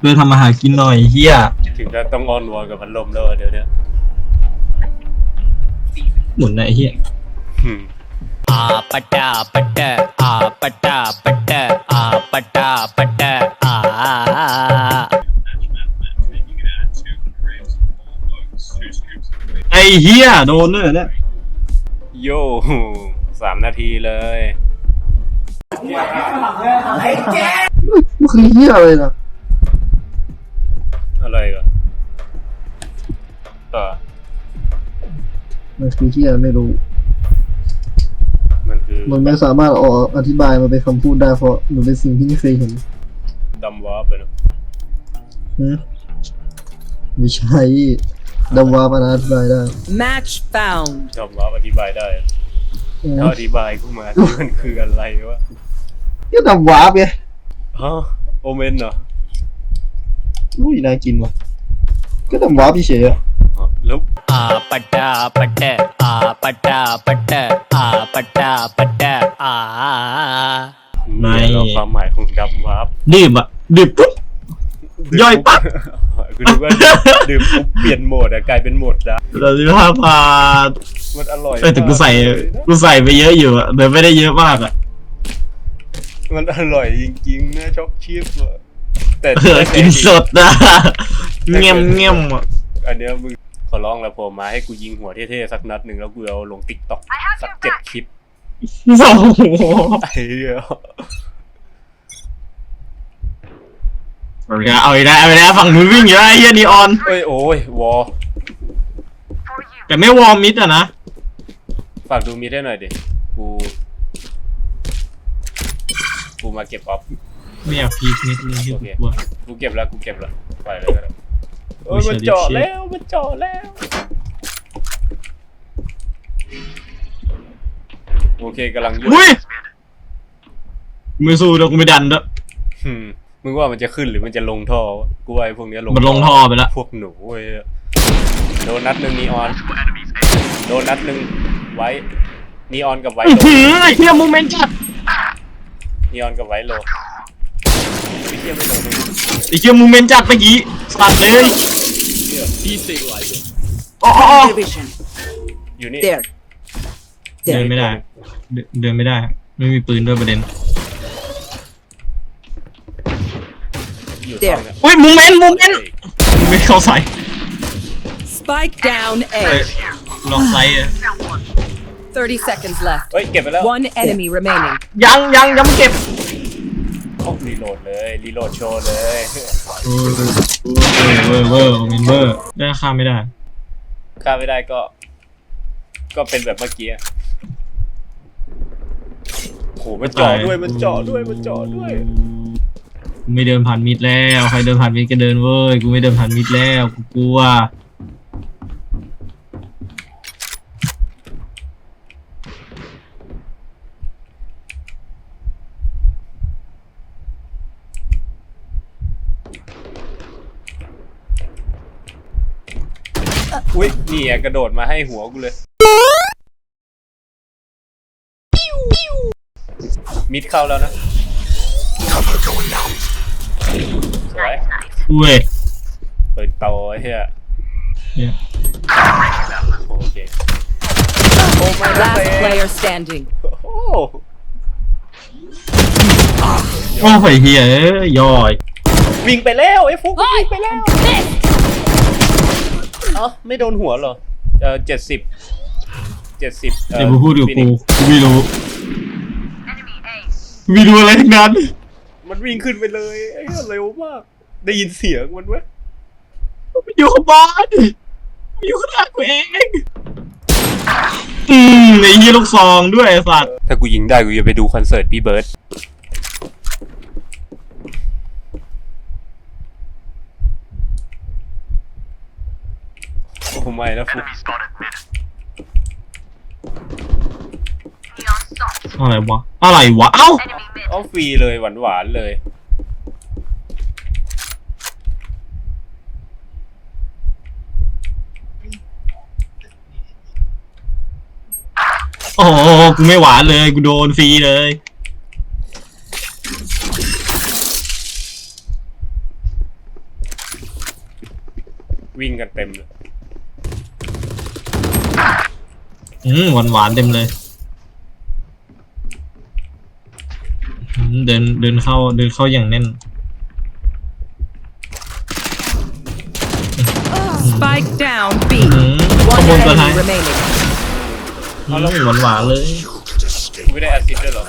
เพื่อทำอาหารกินหน่อยเฮียถึงจะต้องอ้อนวอนกับพัดลมแล้วเดี๋ยวเนี้ยหมุนนะไอ้เฮียอืมอาปะดาปะดาอาปะดาปะดาอาปะดาปะดาอาไอ้เฮียโดนด้วยเหรอเนี่ยโย่สามนาทีเลย มันคือเหี้ยอะไรล่ะ ก็มันคือเหี้ยไม่รู้ มันคือมันไม่สามารถออกอธิบายมาเป็นคำพูดได้เพราะมันเป็นสิ่งที่ไม่เคยเห็นดำวาร์ปไปเนอะหืมไม่ใช่ดำวามันอธิบายได้ Match found. ดำวาร์ปอธิบายได้เออถ้าอธิบายกูมาที่มันคืออะไรวะก็ดำวาไปฮะโอเมนเหรออุ้ยน่ากินว่ะก็ดำวาพี่เฉยๆ อะอ๋อแล้วอาปะดาปะดาอาปะดาปะดาอาปะดาปะดาอาไม่หรอกความหมายของดำวาร์ปดื่มอะดื่มปุ๊บ ย่อยปั๊บคือดูว่าดื่มปุ๊บเปลี่ยนโหมดอะกลายเป็นโหมดดาเราจะพาพามันอร่อยเออแต่กูใส่มากเลยนะกูใส่ไปเยอะอยู่อะแต่ไม่ได้เยอะมากอะมันอร่อยจริงๆนะช็อกชิปอะแต่เออกินสดนะเงี้ยมเงี้ยมอะอันเนี้ยมึง ขอร้องแล้วผมมาให้กูยิงหัวเท่ๆสักนัดหนึ่งแล้วกูเอาลงติ๊กต็อกสักเจ็ดคลิปโอ้โหไอ้เหี้ยเอาอีกแล้วเอาอีกแล้วเอาอีกแล้วฝั่งนู้นวิ่งอยู่แล้วไอ้เฮียนีออน เอ้ยโอ้ยวอแต่ไม่วอร์มมิดอะนะฝากดูมีได้หน่อยดิกูกูมาเก็บออฟไม่อยากพีคนิดนึงที่โอเคกลัว กูเก็บแล้วกูเก็บแล้วไปเลยก็ได้ โอ้ยโอ้ยมัน shit เจาะ shit แล้วมันเจาะแล้วโอเคกำลังยุ่อุ้ยไม่สู้แล้วกูไม่ดันแล้วอืมมึงว่ามันจะขึ้นหรือมันจะลงท่อวะกูว่าไอ้พวกเนี้ยลงมันลงท่อไปแล้วพวกหนูเว้ยโดนนัดหนึ่งนีออน โดนนัดหนึ่งไว้นีออนกับไว้อื้อโลหือไอ้เฮียโมเมนต์จัดนีออนกับไว้โลไอ้เหี้ยไม่โดนเลยไอ้เฮียโมเมนต์จัดเมื่อกี้ สัตว์เลยอ๋ออ๋ออ๋อ Division. อยู่นี่ There. เดินไม่ได้ เดินเดินไม่ได้ ไม่มีปืนด้วยประเด็นอยู่เดี๋ตยวรงเนี้ยอุ้ยโมเมนต์โมเมนต์ไม่เข้าใส่ Spike down เอ้ย A. ลองไซส์อะ30 seconds left. เฮ้ยเก็บไปแล้ว One enemy remaining. ยังยังยังไม่เก็บโอ้ รีโหลดเลยรีโหลดโชว์เลยเวอร์เวอร์เวอร์โมเมนต์เวอร์ได้ค่าไม่ได้ ฆ่าไม่ได้ก็ ก็เป็นแบบเมื่อกี้อะโหมันเจาะด้วยมันเจาะด้วยมันเจาะด้วย กูไม่เดินผ่านมิดแล้ว ใครเดินผ่านมิดก็เดินเว้ย กูไม่เดินผ่านมิดแล้ว กูกลัว อุ้ยนี่ไงกระโดดมาให้หัวกูเลย มิดเข้าแล้วนะสวยเว้ยเปิดเตาไอ้เหี้ยเนี่ยโอเค โอ้ไม่ได้ Last player standing. โอ้โอ้ยเฮียเอ้ยย่อย วิ่งไปแล้วไอ้ฟุกวิ่งไปแล้ว เอ้าไม่โดนหัวเหรอ เออเจ็ดสิบเจ็ดสิบเดี๋ยวมาพูดกับกูกูไม่รู้กูไม่รู้อะไรทั้งนั้น มันวิ่งขึ้นไปเลยไอ้เหี้ยเร็วมาก ได้ยินเสียงมันเว้ยมันอยู่ข้างบนมันอยู่ข้างหน้ากูเองอืมไอ้เหี้ยลูกซองด้วยไอ้สัตว์ ถ้ากูยิงได้กูจะไปดูคอนเสิร์ตพี่เบิร์ด โอ้ไม่นะฟุกอะไรวะ อะไรวะ เอ้าเอาฟรีเลยหวานหวานๆเลย โอ้โห กูไม่หวานเลย กูโดนฟรีเลยเวิ่งกันเต็มเลย อืมหวานหวานๆเต็มเลยอืมเดินเดินเข้าเดินเข้าอย่างแน่น Spike down B. อืมข One บวนตัวท้าย enemy remaining. อืมหวานหวานๆเลย กูไม่ได้แอสซิสต์ด้วยเหรอ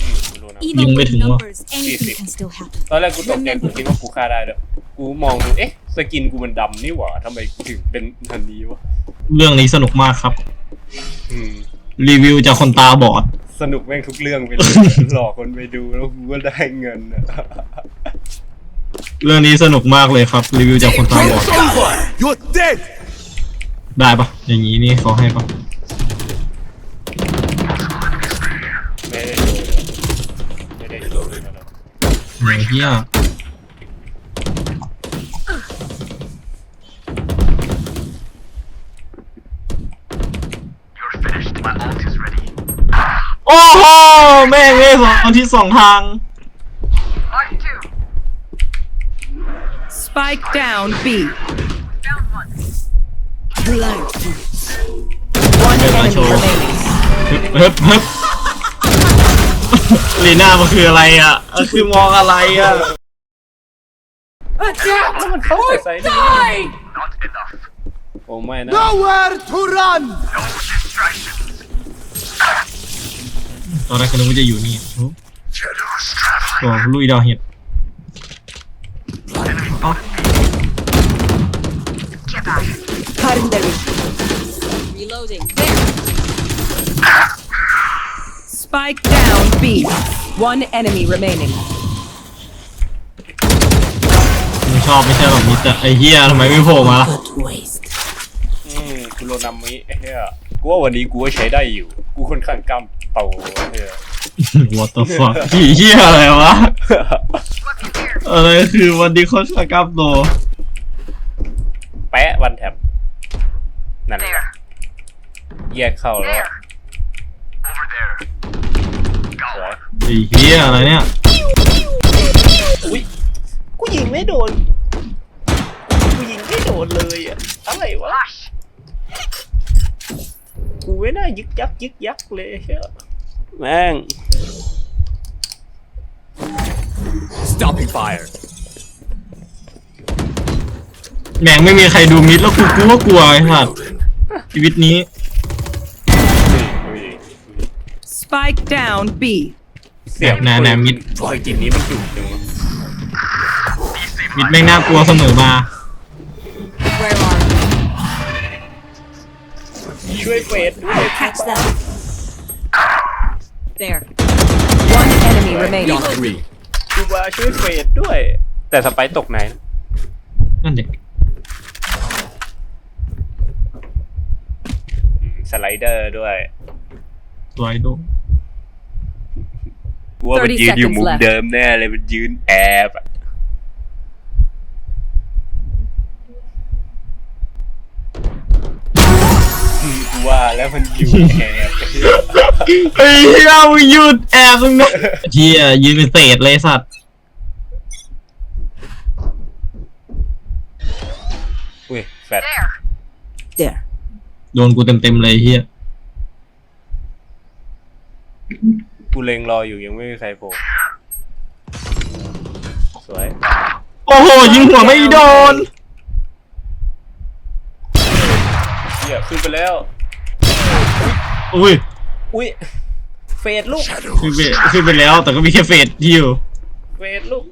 อืมรู้นะยิง Even ไม่ with ถึงว่ะ numbers, anything can still happen. ตอนแรกกูตกใจกูคิดว่ากูฆ่าได้ด้วย กูมองดูเอ๊ะ สกินกูมันดำนี่หว่าทำไมกูถึงเป็นทันนี้วะเรื่องนี้สนุกมากครับ อืม รีวิวจากคนตาบอด สนุกแม่งทุกเรื่องไปเลย หลอกคนไปดูแล้วกูก็ได้เงินอะ เรื่องนี้สนุกมากเลยครับ รีวิวจากคนตาบอด You're dead! ได้ปะอย่างนี้นี่เขาให้ปะไม่ได้ดูเลยไม่ได้ดูเลยนะครับอย่างเฮีย โอ้โหแม่งเลยสองที่สองทาง Spike down B. One enemy remaining. ฮึบฮึบฮึบลีน่ามันคืออะไรอะมันคือมองอะไรอะมันเข้าใส่ได้โอ้ไม่นะ Nowhere to run! ตอนแรกก็นึกว่าจะอยู่นี่โอ้ตัวลุยดาวเห็ดเอ้า Reloading. Spike down B. One enemy remaining. มึงชอบไม่ใช่หรอมิสเตอร์ไอเฮียทำไมไม่โผล่มาล่ะอืมคุโรนามิเฮียกูว่าวันนี้กูก็ใช้ได้อยู่ กูค่อนข้างกล้าม โตเฮีย What the fuck ผีเฮียอะไรวะ อะไรคือวันดีคอนสกับโตแปะวันแท็บนั่นแหละแยกเข้าแล้วสวยไอเฮียอะไรเนี่ย อุ้ยกูยิงไม่โดน กูยิงไม่โดนเลยอะอะไรวะ กูไม่น่ายึกยักยึกยักเลยเฮียแม่ง Stopping fire. แม่งไม่มีใครดูมิดแล้วกูกูก็กลัวไอ้สัตว์ชีวิตนี้ Spike down B. เสียงแน่แน่มิดสกินนี้มันดุจังวะมิดแม่งน่ากลัวเสมอมา ช่วยเฟดด้วย Catch them. There. One enemy remaining. Three. กูว่าช่วยเฟดด้วย แต่สไปร์ตกไหนนะนั่นเด็กอืมสไลเดอร์ด้วยตัวไอโดกูว่ามัน30ยืนอยู่ seconds มุม left เดิมแน่เลยมันยืนแอบอะ แล้วมันยืนแอบไอ้เฮียมึงหยุดแอบมึงนะเฮียยืนเป็นเศษเลยสัตว์อุ้ยแฟด There. โดนกูเต็มเต็มๆเลยเฮียกูเล็งรออยู่ยังไม่มีใครโผล่สวย โอ้โหยิงหัวไม่โดน เหี้ยขึ้นไปแล้ว อุ้ยอุ้ยเฟดลูกขึ้นไปขึ้นไปแล้วแต่ก็มีแค่เฟสที่อยู่เฟดลูก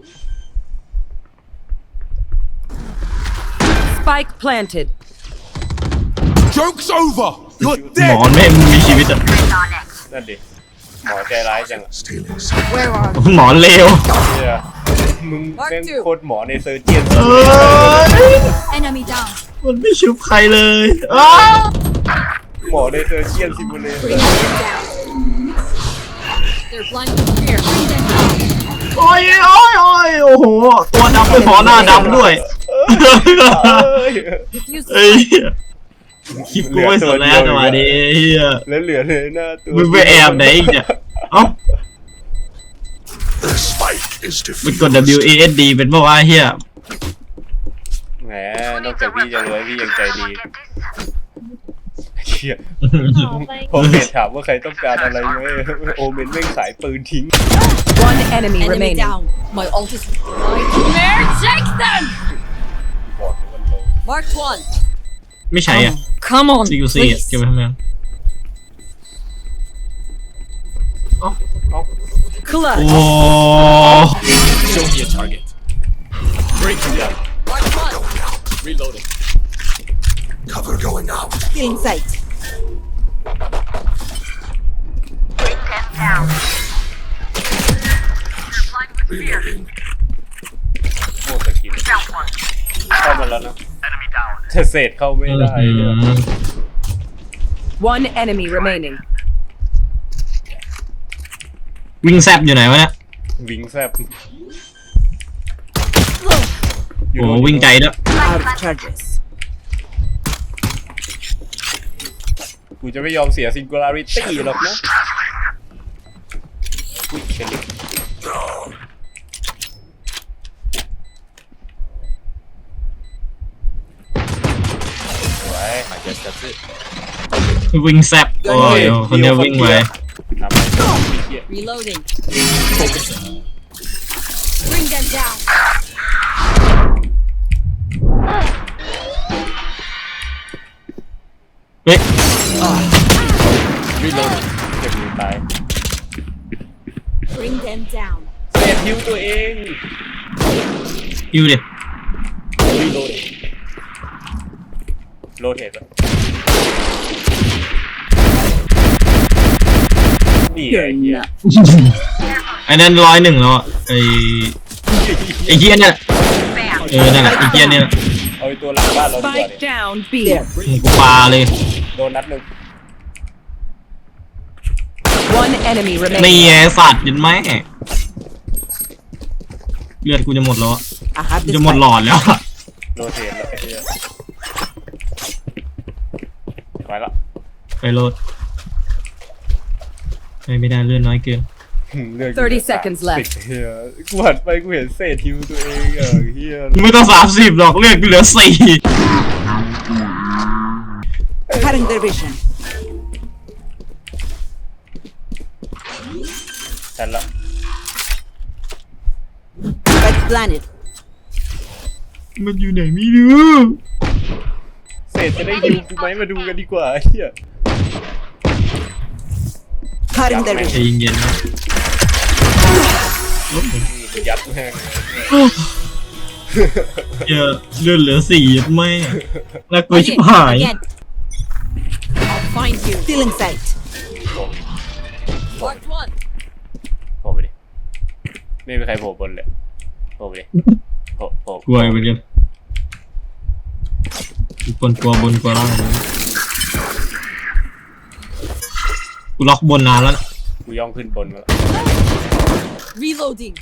Spike planted. Joke's over! You're หมอ dead! ไม่ให้มึงมีชีวิตอะนั่นดิหมอใจร้ายจังอะ Stealing หมอเลวเหี้ยมึงแม่งโคตรหมอในเซอร์เจียนเอ้ย Enemy down. มันไม่ชุบใครเลยอ้า หมอในเซอร์เจียนซิมูเลเตอร์ They're blind with fear. Bring them down. โอ้ยโอ้ยโอ้ยโอ้โห ตัวดำไม่พอหน้าดำด้วย Defuse เอ้ยคลิปกูไม่สนแล้วจังหวะนี้เฮียแล้วเหลือเลยหน้าตัวมึงไปแอบไหนอีกเนี่ยเอ้า The spike is มัน defeated. กด W A S D เป็นปะวะเฮียมแหมนอกจากพี่จะรวยพี่ยังใจดี เชี่ยผมเห็นถามว่าใครต้องการอะไรไหมโอเมนไม่งขายปืนทิ้ง One enemy Enemy remaining. down. My ult is. Nightmare, take them! บอกเลยว่าโล Marked one. ไม่ใช่อะ Come on, ซีกูซีอะ please. เก็บไว้ทำไม Clutch. โอ้ Show me a target. Breaking down. Marked one. Reloading. Cover going out. Feeling sight. โอ้สกินเข้ามาแล้วนะแต่เศษเข้าไม่ได้อื้อหือ One enemy remaining. วิ่งแซบอยู่ไหนวะเนี่ยวิงแซบโอ้โหวิ่งไกลด้วย Out of charges. กูจะไม่ยอมเสียซิงคูลาริตี้หรอกนะอุ๊ยเชลิฟสวย I guess that's it. วิ่งแซบโอ้ยคนเดียววิ่งไวทำไมไม่เหี้ย Reloading. Bring them down. เฮ้ย Reloading. เจ็บมือตาย Bring them down. เศษฮิวตัวเองฮิวดิ Reloading โรเทตอะนี่ไงเหี้ยไอ้นั่นร้อยหนึ่งแล้วอะไอ้ไอ้เฮียเนี่ยเออนั่นแหละไอ้เฮียเนี่ยเอา ไอ้ตัวหลังบ้านเราดีกว่า Spike เนี่ย down B. กูปาเลย โดนนัดหนึ่ง One enemy นี่ remaining. ไงสัตว์ยันไหมเลือดกูจะหมดแล้วอะ I have กูจะหมดหลอดแล้วอะโรเทตแล้วไอ้เหี้ยไปละ ไปโลดไปไม่ได้เลือดน้อยเกิน เลือก30 seconds left เฮียกูหันไปกูเห็นเศษฮิวตัวเองอะเฮียไม่ต้องสามสิบหรอกเลือดกูเหลือสี่ Cutting their vision. ฉันละ Spike planted. มันอยู่ไหนไม่รู้เศษจะได้ฮิวกูไหมมาดูกันดีกว่าเฮีย Cutting their ใจเย็นๆนะ ยัดแม่งเหี้ยเลือดเหลือสี่ไม่แล้วกูชิบหาย Again. I'll find you. Feeling sight. Marked one. โผล่ไปดิไม่มีใครโผล่บนเลยโผล่ไปดิโผล่โผล่กลัวเหมือนกันทุกคนกลัวบนกลัวล่างเลยกูล็อกบนนานแล้วนะกูย่องขึ้นบนมาแล้ว Reloading.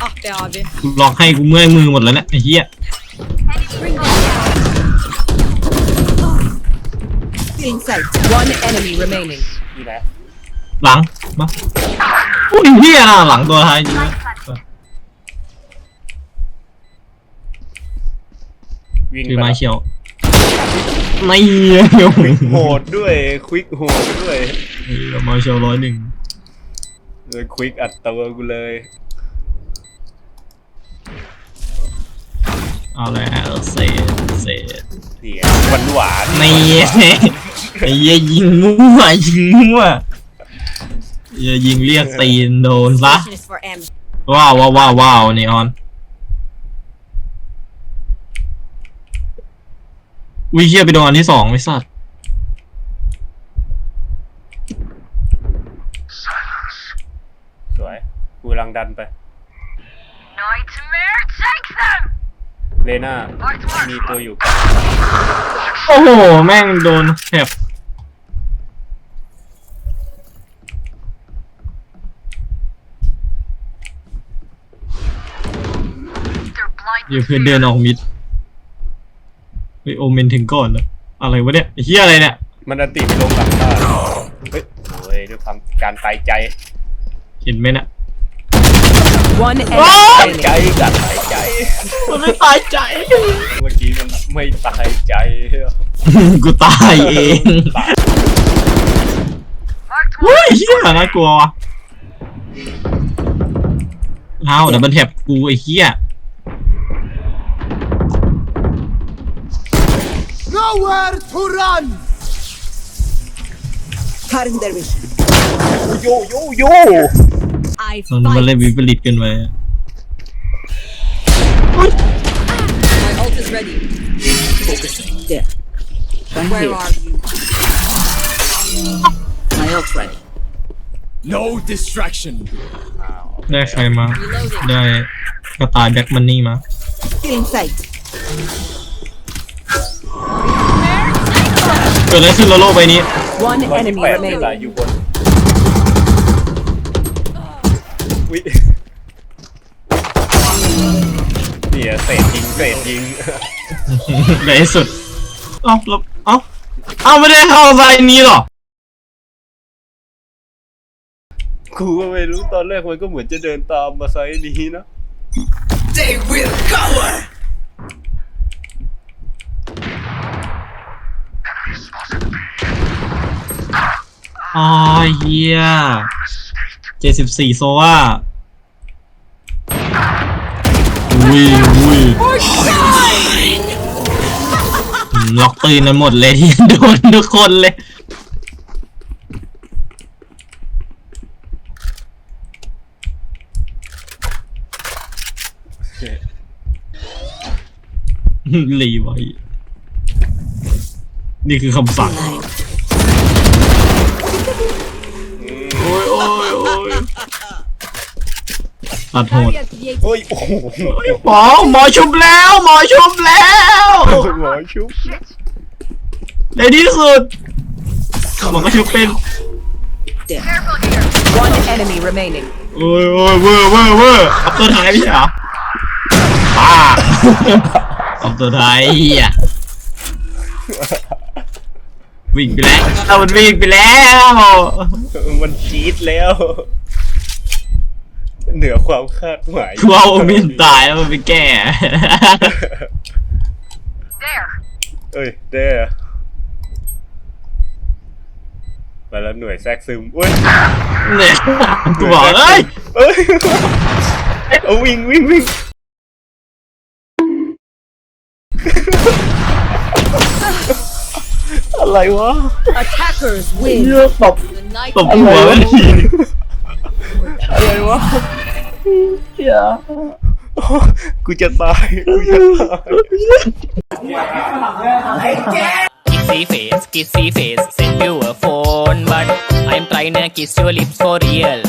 อะไปอาบีกูล็อกให้กูเมื่อยมือหมดแล้วเนะไอ้เหี้ย Bring them down. Feeling sight. One enemy remaining. นี่นะหลังมาอุ้ยเหี้ยน่ะหลังตัวท้ายจริงนะวิ่งคือไปไม้แล้วเขียว ไม่โอ้โหโหดด้วยควิกโหดด้วยเออไม้เขียวร้อยหนึ่งเลยควิกอัดตัวกูเลยเอาแล้วเศษเศษเสียหวานหวานไม่ไอ้เหี้ยยิงมั่วยิงมั่วอย่ายิงเรียกตีนโดนซะ Mission is for M. ว้าวว้าวว้าวว้าวนีออน วิเชียไปโดนอันที่สองไอ้สัตว์สวย กูกำลังดันไปเลน่า มีตัวอยู่กันโอ้โห แม่งโดนแถบเดี๋ยวเพื่อนเดินออกมิด เฮ้ยโอเมนถึงก่อนแล้วอะไรวะเนี่ยไอ้เฮียอะไรเนี่ยมันอันติไปลงหลังบ้านเฮ้ยโอ้ยด้วยความการตายใจเห็นไหมน่ะ One enemy ใจ remaining. กัดหายใจ มันไม่ตายใจ เมื่อกี้มันไม่ตายใจกูตายเองเฮ้ยเฮียน่ากลัวว่ะเอาดับเบิลแท็บกูไอ้เฮีย Nowhere to run! Cutting their vision. โยโยโย I มันมันเล่น fight. วิปริตกันไป My ult is ready. There. One Where here. are you? My ult ready. No distraction. ได้ใครมา Reloading. ได้กระต่ายแบ็กมันนี่มา Feeling sight. กิดอะไรขึ้นแล้วโลกใบนี้ One วันที่ enemy แปดเวลา remaining. อยู่บนวิเนี่ยเศษยิงเศษยิง ในที่สุด เอ้าแล้วเอ้าเอ้าไม่ได้เข้าไซน์นี้หรอ กูก็ไม่รู้ตอนแรกมันก็เหมือนจะเดินตามมาไซส์นี้นะ อ๋อเฮียเจ็ดสิบสี่โซว่าอุ้ยอุ้ยล็อกปืนกันหมดเลยที่โดนทุกคนเลยรีไว้ นี่คือคำสั่ง โอ้ยโอ้ยโอ้ยตัดโหดเฮ้ยโอ้โหหมอหมอชุบแล้วหมอชุบแล้วหมอชุบในที่สุดหมอก็ชุบเป็น One enemy remaining. โอ้ยโอ้ยเวอร์เวอร์เวอร์อัพตัวท้ายพี่เหรอป้าอัพตัวท้ายเฮีย วิ่งไปแล้วเอามันวิ่งไปแล้วมันจี๊ดแล้ว เหนือความคาดหมายกูเอามินตายแล้วมันไปแก้ เอ้ยเด้อไปแล้วหน่วยแทรกซึมอุ้ยเนี่ยกูบอกเลยเอ้ยเอาวิ่งวิ่งวิ่ง อะไรวะ Attackers win. เยอะตบ The night ตบหัวมันทีอะไรวะกูจะตาย กูจะตาย Kissy face, kissy face, send you a phone, but I'm trying to kiss your lips for real.